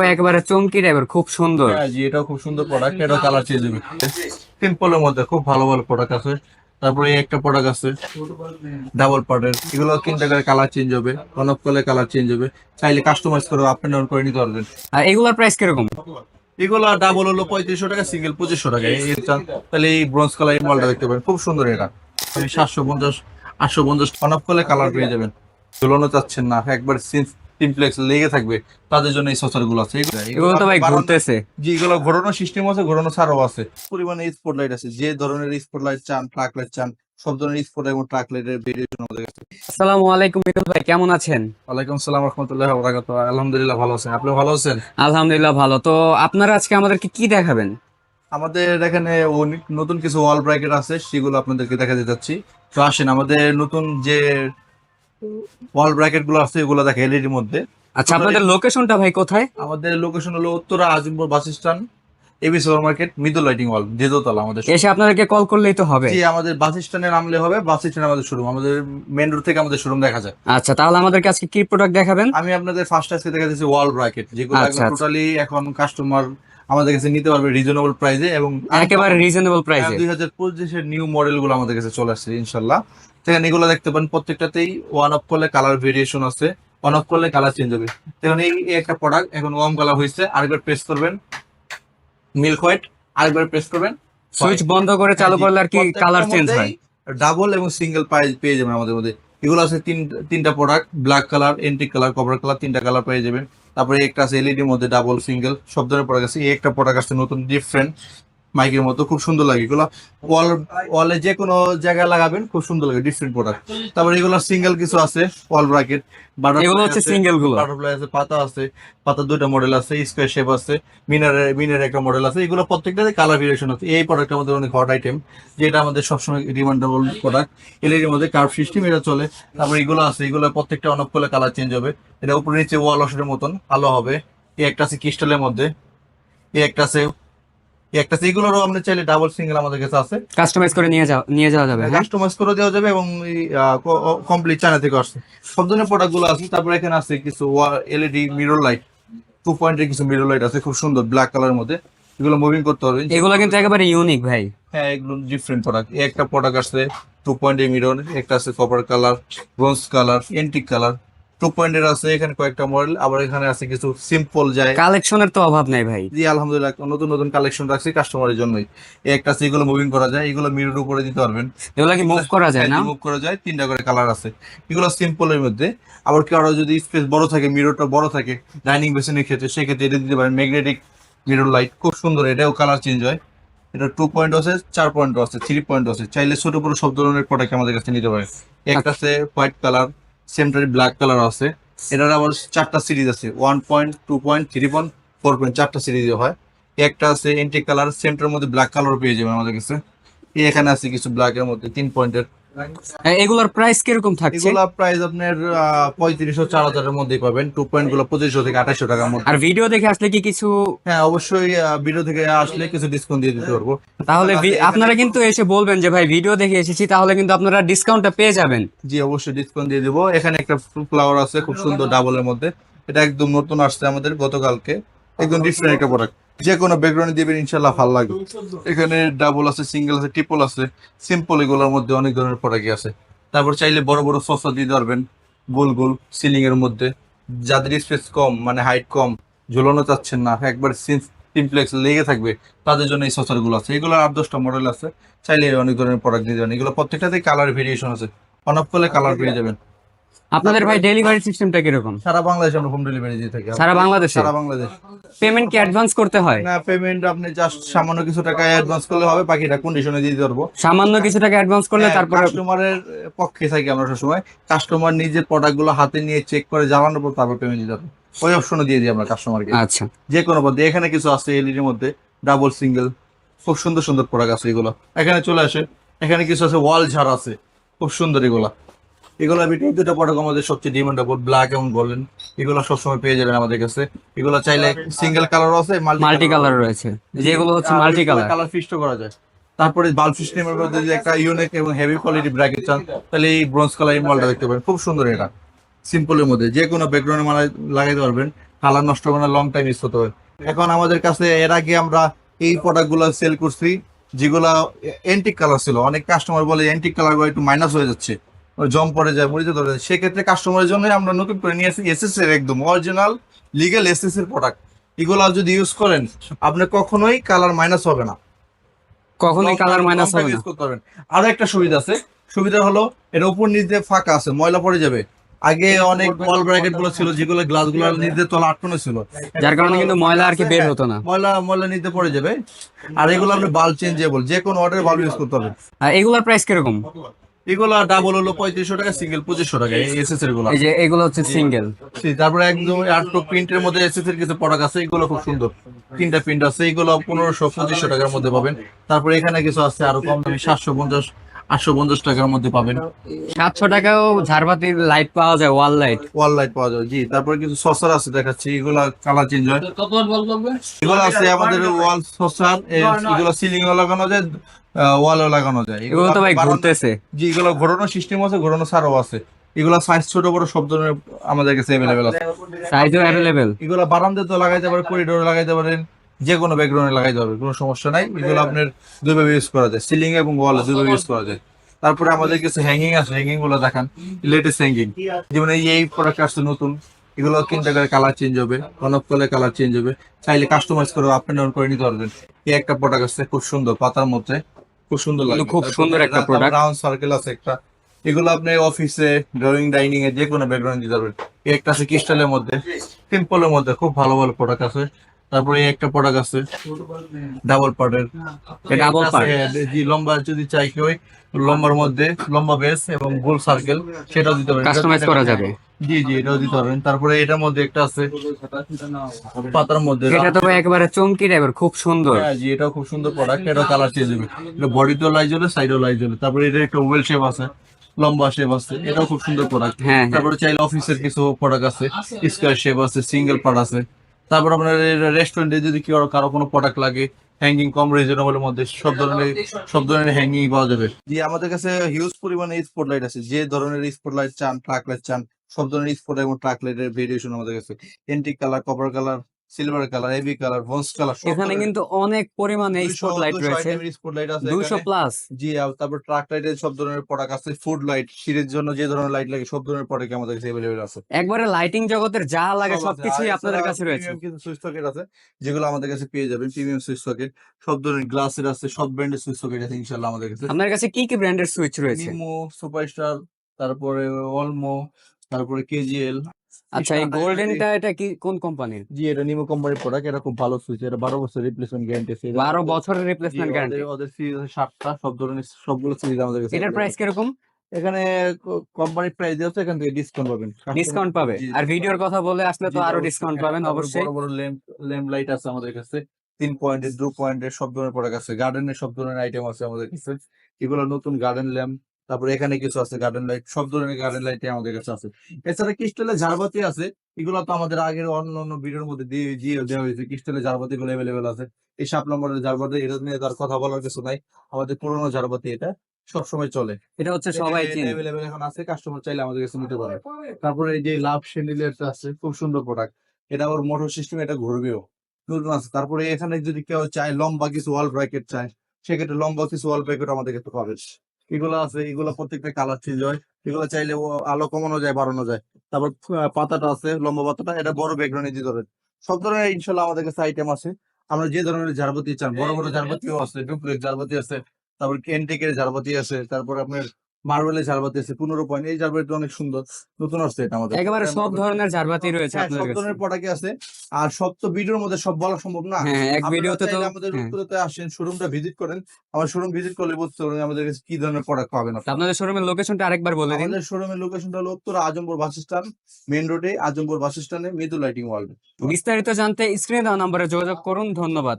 ভাই একেবারে চমকি টাইপের খুব সুন্দর। হ্যাঁ জি খুব সুন্দর প্রোডাক্ট এটাও কালার চেঞ্জ হবে। সিম্পলের মধ্যে খুব ভালো ভালো প্রোডাক্ট আছে। তারপরে এই একটা প্রোডাক্ট আছে ডাবল পার্টের এগুলো তিনটা করে কালার চেঞ্জ হবে অনেক কলে কালার চেঞ্জ হবে। চাইলে কাস্টমাইজ করে আপ ডাউন করে নিতে পারবেন। আর এগুলোর প্রাইস কীরকম? এগুলো ডাবল হলো পঁয়ত্রিশশো টাকা সিঙ্গেল পঁচিশশো টাকা। তাহলে এই ব্রোঞ্জ কালার এই মালটা দেখতে পাবেন খুব সুন্দর এটা। সাতশো পঞ্চাশ আটশো পঞ্চাশ অনেক কলে কালার পেয়ে যাবেন। ঝুলানো চাচ্ছেন না একবার সিমপ্লেক্স লেগে থাকবে তাদের জন্য এই সসারগুলো আছে। এগুলো তো ভাই ঘুরতেছে। জি এগুলো ঘোরানো সিস্টেম আছে ঘোরানো ছাড়াও আছে। পরিমাণে স্পট লাইট আছে যে ধরনের স্পট লাইট চান ট্রাক লাইট চান সব ধরনের স্পট এবং ট্রাক লাইটের ভেরিয়েশন আমাদের কাছে আসসালামু আলাইকুম মিতুল ভাই কেমন আছেন? ওয়ালাইকুম আসসালাম রহমতুল্লাহ বরাকাত আলহামদুলিল্লাহ ভালো আছেন আপনি ভালো আছেন? আলহামদুলিল্লাহ ভালো। তো আপনারা আজকে আমাদেরকে কি দেখাবেন? আমাদের এখানে নতুন কিছু ওয়াল ব্র্যাকেট আছে সেগুলো আপনাদেরকে দেখাতে যাচ্ছি। তো আসেন আমাদের নতুন যে ওয়াল ব্র্যাকেটগুলো আছে এগুলো দেখে এলইডির মধ্যে। আচ্ছা আপনাদের লোকেশনটা ভাই কোথায়? আমাদের লোকেশন হলো Uttara Azimpur bus stand AB super market Midul lighting wall দ্বিতীয়তলা আমাদের এসে আপনাদেরকে কল করলেই তো হবে। জি আমাদের বাস স্ট্যান্ডে নামলে হবে বাস স্ট্যান্ড আমাদের শোরুম আমাদের মেন রোড থেকে আমাদের শোরুম দেখা যায়। আচ্ছা তাহলে আমাদেরকে আজকে কি প্রোডাক্ট দেখাবেন? আমি আপনাদের ফার্স্ট আজকে দেখা যাচ্ছে ওয়াল ব্র্যাকেট যেগুলো আচ্ছা, আচ্ছা। টোটালি এখন কাস্টমার আমাদের কাছে নিতে পারবে রিজনেবল প্রাইসে এবং একেবারে রিজনেবল প্রাইসে দুই হাজার পঁচিশের নিউ মডেলগুলো আমাদের কাছে চলে আসছে ইনশাল্লাহ। সেখানে এগুলো দেখতে পান প্রত্যেকটাতেই ওয়ান অফ করলে কালার ভেরিয়েশন আছে অন অফ করলে কালার চেঞ্জ হবে। এখন এই একটা প্রোডাক্ট এখন ওয়ার্ম কালার হয়েছে আরেকবার প্রেস করবেন মিল্ক হোয়াইট আরেকবার প্রেস করবেন সুইচ বন্ধ করে চালু করলে আর কি কালার চেঞ্জ হয়? ডাবল এবং সিঙ্গেল পেয়ে যাবেন আমাদের মধ্যে। এগুলো আছে তিন তিনটা product black colour antique colour cover colour তিনটা কালার পেয়ে যাবেন। তারপরে একটা আছে এলইডির মধ্যে ডাবল সিঙ্গেল সব ধরনের প্রোডাক্ট আছে। এই একটা প্রোডাক্ট আছে নতুন ডিফারেন্ট মাইকের মতো খুব সুন্দর লাগে। এগুলো ওয়াল ওয়ালে যে কোনো জায়গায় লাগাবেন খুব সুন্দর লাগে ডিফারেন্ট প্রোডাক্ট তারপর এগুলো সিঙ্গেল কিছু আছে ওয়াল ব্র্যাকেট এগুলো হচ্ছে single গুলো। বাটারফ্লাই আছে পাতা আছে পাতা দুইটা মডেল আছে স্কোয়ার শেপ আছে মিনারের মিনারের একটা মডেল আছে। এগুলো প্রত্যেকটাতে কালার ভেরিয়েশন আছে। এই প্রোডাক্ট আমাদের অনেক হট আইটেম যেটা আমাদের সবসময় ডিমান্ডেবল প্রোডাক্ট এলইডির মধ্যে কার্ভ সিস্টেম এটা চলে। তারপর এগুলো আছে এগুলো প্রত্যেকটা অনেক করলে কালার চেঞ্জ হবে। এটা উপরে নিচে ওয়াল অসের মতন আলো হবে। এই একটা আছে ক্রিস্টালের মধ্যে। এই একটা আছে একটা এগুলোরও আপনি চাইলে ডাবল সিঙ্গেল আমাদের কাছে আছে। কাস্টমাইজ করে নিয়ে যাও নিয়ে যাওয়া যাবে হ্যাঁ? কাস্টমাইজ করে দেওয়া যাবে এবং কমপ্লিট চায়না থেকে আসছে। সব ধরনের প্রোডাক্টগুলো আছে। তারপরে এখানে আছে কিছু এলইডি মিরর লাইট টু পয়েন্টের কিছু মিরর লাইট আছে খুব সুন্দর ব্ল্যাক কালারের মধ্যে। এগুলো মুভিং করতে পারবেন এগুলো কিন্তু একেবারে ইউনিক ভাই। হ্যাঁ এগুলো ডিফারেন্ট প্রোডাক্ট একটা প্রোডাক্ট আছে টু পয়েন্টের মিরর একটা আছে copper colour bronze colour antique colour two পয়েন্টের আছে এখানে কয়েকটা মডেল আবার এখানে আছে কিছু সিম্পল যায়। কালেকশনের তো অভাব নাই ভাই। জি আলহামদুলিল্লাহ নতুন নতুন কালেকশন রাখছি কাস্টমারের জন্যই। একটা আছে এগুলো মুভিং করা যায় এগুলো মিরর উপরে দিতে পারবেন। এগুলো কি মুভ করা যায় না? মুভ করা যায় তিনটা করে কালার আছে। এগুলো সিম্পলের মধ্যে। আবার যদি স্পেস বড় থাকে মিররটা বড় থাকে ডাইনিং বেসিনের ক্ষেত্রে সেক্ষেত্রে এটা দিতে পারেন। ম্যাগনেটিক মিরর লাইট খুব সুন্দর এটাও কালার চেঞ্জ হয়। এটা টু পয়েন্ট আছে চার পয়েন্ট আছে থ্রি পয়েন্ট আছে। চাইলে ছোট বড় সব ধরনের প্রোডাক্ট আমাদের কাছে নিতে পারেন। একটা আছে হোয়াইট কালার সেমটারি ব্ল্যাক কালার আছে। এটার আবার চারটা সিরিজ আছে। One point two point three point four point চারটা সিরিজ হয়। একটা আছে এন্টি কালার সেন্টার মধ্যে ব্ল্যাক কালার পেয়ে যাবে আমাদের কাছে। এখানে আছে কিছু ব্ল্যাকের মধ্যে তিন পয়েন্টের এগুলোর প্রাইস কীরকম থাকছে? এগুলা প্রাইস আপনার পঁয়ত্রিশশো চার হাজারের মধ্যেই পাবেন। টু পয়েন্টগুলো পঁচিশশো থেকে আঠাশশো টাকার মধ্যে। আর ভিডিও দেখে আসলে কি কিছু হ্যাঁ অবশ্যই ভিডিও থেকে আসলে কিছু ডিসকাউন্ট দিয়ে দিতে পারব। তাহলে আপনারা কিন্তু এসে বলবেন যে ভাই ভিডিও দেখে এসেছি তাহলে কিন্তু আপনারা ডিসকাউন্টটা পেয়ে যাবেন। জি অবশ্যই ডিসকাউন্ট দিয়ে দেবো। এখানে একটা ফ্লাওয়ার আছে খুব সুন্দর ডাবলের মধ্যে। এটা একদম নতুন আসছে আমাদের গতকালকে। একদম ডিফারেন্ট একটা প্রোডাক্ট যে কোনো ব্যাকগ্রাউন্ডে দিবেন ইনশাল্লাহ ভালো লাগবে। এখানে ডাবল আছে সিঙ্গেল আছে ট্রিপল আছে সিম্পল এগুলোর মধ্যে অনেক ধরনের প্রোডাক্টই আছে। তারপর চাইলে বড় বড় সসা দিতে পারবেন গোল গোল সিলিং এর মধ্যে। যাদের স্পেস কম মানে হাইট কম ঝুলানো চাচ্ছেন না একবার সিমপ্লেক্স লেগে থাকবে তাদের জন্য এই সসারগুলো আছে। এগুলো আট দশটা মডেল আছে চাইলে অনেক ধরনের প্রোডাক্ট দিতে পারেন এগুলো প্রত্যেকটাতে কালার ভেরিয়েশন আছে। অনফ করলে কালার পেয়ে যাবেন। আপনাদের ভাই ডেলিভারি সিস্টেমটা কীরকম? সারা বাংলাদেশে আমরা হোম ডেলিভারি দিয়ে থাকি। সারা বাংলাদেশে? সারা বাংলাদেশ। পেমেন্ট কি অ্যাডভান্স করতে হয়? না পেমেন্ট আপনি জাস্ট সামান্য কিছু টাকা অ্যাডভান্স করলে হবে বাকিটা কন্ডিশনে দিয়ে দিতে পারব সামান্য কিছু টাকা অ্যাডভান্স করলে তারপরে কাস্টমারের পক্ষে থাকি আমরা সবসময়। কাস্টমার নিজের প্রোডাক্টগুলো হাতে নিয়ে চেক করে জ্বালানোর পর তারপর পেমেন্ট দিতে পারব ওই অপশনও দিয়ে দিই আমরা কাস্টমারকে আচ্ছা। যে কোনো পদ্ধতি এখানে কিছু আছে এলইডির মধ্যে ডাবল সিঙ্গেল খুব সুন্দর সুন্দর প্রোডাক্ট আছে এগুলো। এখানে চলে আসে এখানে কিছু আছে ওয়াল ঝাড় আছে খুব সুন্দর এগুলা। এগুলো ভিতরে দুটো প্রোডাক্ট আমাদের সবচেয়ে ডিমান্ডেবল ব্ল্যাক এবং গোল্ডেন এগুলো সবসময় পেয়ে যাবেন আমাদের কাছে। এগুলো চাইলে সিঙ্গেল কালার আছে মাল্টি কালার রয়েছে। যেগুলো হচ্ছে মাল্টি কালার কালার ফিস্ট করা যায়। তারপরে বাল্ব সিস্টেমের মধ্যে যদি একটা ইউনিক এবং হেভি কোয়ালিটি ব্র্যাকেট চান তাহলে এই ব্রোঞ্জ কালার এই মালটা দেখতে পারেন। খুব সুন্দর এটা। সিম্পলের মধ্যে। যে কোনো ব্যাকগ্রাউন্ডে মালা লাগাইতে পারবেন। কালার নষ্ট হবে না লং টাইম ইউজ করতে হবে। এখন আমাদের কাছে এর আগে আমরা এই প্রোডাক্টগুলো সেল করছি যেগুলা এন্টিক কালার ছিল। অনেক কাস্টমার বলে এন্টিক কালারগুলো একটু মাইনাস হয়ে যাচ্ছে। জম পড়ে যায় মরিচে ধরে যায়। সেক্ষেত্রে কাস্টমারের জন্য আমরা নতুন করে নিয়ে আসি এসএস এর একদম অরিজিনাল লিগেল এসএস এর প্রোডাক্ট এগুলো যদি ইউজ করেন আপনি কখনোই কালার মাইনাস হবে না। কখনোই কালার মাইনাস হবে ইউজ করতে পারবেন। আরও একটা সুবিধা আছে। সুবিধা হলো এর উপর নিচে ফাঁকা আছে ময়লা পড়ে যাবে। আগে অনেক বল ব্র্যাকেটগুলো ছিল যেগুলো গ্লাসগুলো নিচে তলা আটকানো ছিল। যার কারণে কিন্তু ময়লা আর কি বের হতো না। ময়লা ময়লা নিতে পড়ে যাবে। আর এগুলো আপনি বাল্ব চেঞ্জেবল যে কোনো অর্ডার বাল্ব ইউজ করতে পারবেন। আর এগুলোর প্রাইস কীরকম? এগুলো ডাবল হলো পঁয়ত্রিশশো টাকা সিঙ্গেল পঁচিশশো টাকা এসএস এরগুলো। এই যে এগুলো হচ্ছে সিঙ্গেল তারপরে একদম আটটো প্রিন্টের মধ্যে এসএস এর কিছু প্রোডাক্ট আছে এগুলো খুব সুন্দর। তিনটা প্রিন্ট আছে এগুলো পনেরোশো পঁচিশশো টাকার মধ্যে পাবেন। তারপরে এখানে কিছু আছে আরও কম দামি সাতশো পঞ্চাশ আটশো পঞ্চাশ টাকার মধ্যে পাবেন। সাতশো টাকাও ঝাড়বাতির লাইট পাওয়া যায় ওয়াল লাইট ওয়াল লাইট পাওয়া যায় জি। তারপরে কিছু সসার আছে দেখাচ্ছি এগুলা কালার চেঞ্জ হয়। এগুলো আছে আমাদের ওয়াল সসার এগুলো সিলিং এ লাগানো যায় ওয়ালও লাগানো যায়। এগুলো তো ভাই ঘুরতেছে। জি এগুলো ঘোরানো সিস্টেম আছে ঘোরানো ছাড়াও আছে। এগুলো সাইজ ছোট বড় সব ধরনের আমাদের কাছে অ্যাভেলেবেল আছে। সাইজও অ্যাভেলেবেল এগুলো বারান্দা তো লাগাইতে পারেন করিডোরে লাগাইতে পারেন। যে কোনো ব্যাকগ্রাউন্ডে লাগাইতে পারবেন কোনো সমস্যা নাই। এগুলো আপনার দুইভাবে ইউজ করা যায়। সিলিং এবং ওয়ালে দুইভাবে ইউজ করা যায়। তারপরে আমাদের কিছু হ্যাঙ্গিং আছে হ্যাঙ্গিংগুলো দেখান। লেটেস্ট হ্যাঙ্গিং যেমন এই প্রোডাক্ট আসছে নতুন। এগুলো কিনতে গেলে কালার চেঞ্জ হবে। অনফ করলে কালার চেঞ্জ হবে। চাইলে কাস্টমাইজ করে আপ এন্ড ডাউন করে নিতে পারবেন। এই একটা প্রোডাক্ট আছে খুব সুন্দর পাতার মধ্যে। খুব সুন্দর লাগে। খুব সুন্দর একটা প্রোডাক্ট রাউন্ড সার্কেল আছে একটা। এগুলো আপনি অফিসে ড্রয়িং ডাইনিং এ যে কোনো ব্যাকগ্রাউন্ড দিতে পারবেন। এই একটা আছে ক্রিস্টালের মধ্যে। সিম্পলের মধ্যে খুব ভালো ভালো প্রোডাক্ট আছে। তারপরে একটা প্রোডাক্ট আছে। ডাবল পার্টের? জি লম্বা যদি চাই কেউ লম্বার মধ্যে লম্বা বেস এবং গোল সার্কেল সেটাও দিতে পারবেন কাস্টমাইজ করা যাবে। জি জি এটাও দিতে পারবেন তারপরে এটার মধ্যে একটা আছে পাতার মধ্যে। এটা তো একেবারে চমকি টাইপের খুব সুন্দর। হ্যাঁ জি এটাও খুব সুন্দর প্রোডাক্ট এটাও কালার চেঞ্জ হবে। এটা বডিতেও লাইট জ্বলে সাইডেও লাইট জ্বলে। তারপরে এটা একটা ওয়েল শেপ আছে লম্বা শেপ আছে। এটাও খুব সুন্দর প্রোডাক্ট হ্যাঁ হ্যাঁ। তারপরে চাইলে অফিসের কিছু প্রোডাক্ট আছে। স্কোয়ার শেপ আছে সিঙ্গেল পার্ট আছে। তারপর আপনার রেস্টুরেন্টে যদি কেউ কারও কোনো প্রোডাক্ট লাগে হ্যাঙ্গিং কম রিজনেবলের মধ্যে সব ধরনের সব ধরনের হ্যাঙ্গিং পাওয়া যাবে। জি আমাদের কাছে হিউজ পরিমাণে স্পট লাইট আছে। যে ধরনের স্পট লাইট চান ট্রাক লাইট চান সব ধরনের স্পট এবং ট্রাক লাইটের ভেরিয়েশন আমাদের কাছে। Antique colour copper colour silver colour AB colour ভন্স colour এখানে কিন্তু অনেক পরিমাণে স্পট লাইট রয়েছে। স্পট লাইট আছে দুইশো এখানে। প্লাস জি তারপর ট্রাক লাইটের সব ধরনের প্রোডাক্ট আছে ফুড লাইট সিঁড়ির জন্য যে ধরনের লাইট লাগে সব ধরনের প্রোডাক্ট আমাদের কাছে অ্যাভেলেবল আছে। একবারে লাইটিং জগতের যা লাগে সবকিছুই আপনাদের কাছে রয়েছে। কিছু সুইচ সকেট আছে যেগুলো আমাদের কাছে পেয়ে যাবেন প্রিমিয়াম সুইচ সকেট সব ধরনের গ্লাসের আছে সব ব্র্যান্ডের সুইচ সকেট আছে ইনশাআল্লাহ আমাদের কাছে। আপনার কাছে কি কি ব্র্যান্ডের সুইচ রয়েছে? নিমো সুপারস্টার তারপরে অলমো তারপরে কেজিএল আচ্ছা এই গোল্ডেনটা এটা কি কোন কোম্পানির জি এটা নিমো কোম্পানির প্রোডাক্ট এটা খুব ভালো সুইচ এটা বারো বছর রিপ্লেসমেন্ট গ্যারান্টি আছে। বারো বছরের রিপ্লেসমেন্ট গ্যারান্টি ওদের- সিরিজ সাতটা সব ধরনের সবগুলো সিরিজ আমাদের কাছে এটার প্রাইস কীরকম। এখানে কোম্পানির প্রাইস দিয়ে হচ্ছে এখান থেকে ডিসকাউন্ট পাবেন। ডিসকাউন্ট পাবে? আর ভিডিওর কথা বলে আসলে তো আরও ডিসকাউন্ট হ্যাঁ, পাবেন অবশ্যই। বড় বড় ল্যাম্প ল্যাম্প লাইট আছে আমাদের কাছে। তিন পয়েন্টের দু পয়েন্টের সব ধরনের প্রোডাক্ট আছে। গার্ডেনের সব ধরনের আইটেম আছে আমাদের কাছে। এগুলো নতুন গার্ডেন ল্যাম্প তারপরে এখানে কিছু আছে গার্ডেন লাইট সব ধরনের গার্ডেন লাইট আমাদের কাছে আছে। এছাড়া ক্রিস্টালের ঝাড়বাতি আছে এগুলো তো আমাদের আগের অন্য অন্য ভিডিওর মধ্যে দিয়ে দিয়ে দেওয়া হয়েছে। ক্রিস্টালের ঝাড়বাতি গুলো অ্যাভেলেবেল আছে। এই সাত নম্বরের ঝাড়বাতি এটা নিয়ে তার কথা বলার কিছু নাই। আমাদের পুরোনো ঝাড়বাতি এটা সবসময় চলে। এটা হচ্ছে সবাই অ্যাভেলেবেল এখন আছে কাস্টমার চাইলে আমাদের কাছে নিতে পারে। তারপরে এই যে লাভ শ্যান্ডেলের আছে খুব সুন্দর প্রোডাক্ট এটা ওর মোটর সিস্টেম এটা ঘুরবেও। নতুন আছে। তারপরে এখানে যদি কেউ চায় লম্বা কিছু ওয়াল ব্র্যাকেট চায় সেক্ষেত্রে লম্বা কিছু ওয়াল ব্র্যাকেট আমাদের কাছে পাবে। এগুলো আছে, এগুলো প্রত্যেকটা কালার চেঞ্জ হয়। এগুলো চাইলে আলো কমানো যায়, বাড়ানো যায়। তারপর পাতাটা আছে, লম্বা পাতাটা, এটা বড় ব্যাকগ্রাউন্ডে যে ধরনের। সব ধরনের ইনশাল্লাহ আমাদের কাছে আইটেম আছে। আমরা যে ধরনের ঝাড়বাতি চান, বড় বড় ঝাড়বাতিও আছে ডুপ্লেক্স ঝাড়বাতি আছে, তারপর কেন্টেকের ঝাড়বাতি আছে, তারপর আপনার মার্বেলের ঝাড়বাতি আছে পনেরো পয়েন্ট এই ঝাড়বাতি অনেক সুন্দর নতুন আসছে এটা আমাদের। একেবারে সব ধরনের রয়েছে হ্যাঁ, সব ধরনের প্রোডাক্ট আছে আর সব তো ভিডিওর মধ্যে সব বলা সম্ভব না। হ্যাঁ এক ভিডিওতে তো আমাদের হ্যাঁ। রূপপুরাতে আসেন শোরুমটা ভিজিট করেন। আমার শোরুম ভিজিট করলে বুঝতে পারবেন আমাদের কাছে কি ধরনের প্রোডাক্ট পাবেন। আপনাদের শোরুমের লোকেশনটা আরেকবার বলে দিন। আমাদের শোরুমের লোকেশনটা হলো উত্তর আজমপুর বাস স্ট্যান্ড মেইন রোডে আজমপুর বাস স্ট্যান্ডে মৃদু লাইটিং ওয়ার্ল্ড। বিস্তারিত জানতে স্ক্রিনে দেওয়া নম্বরে যোগাযোগ করুন ধন্যবাদ।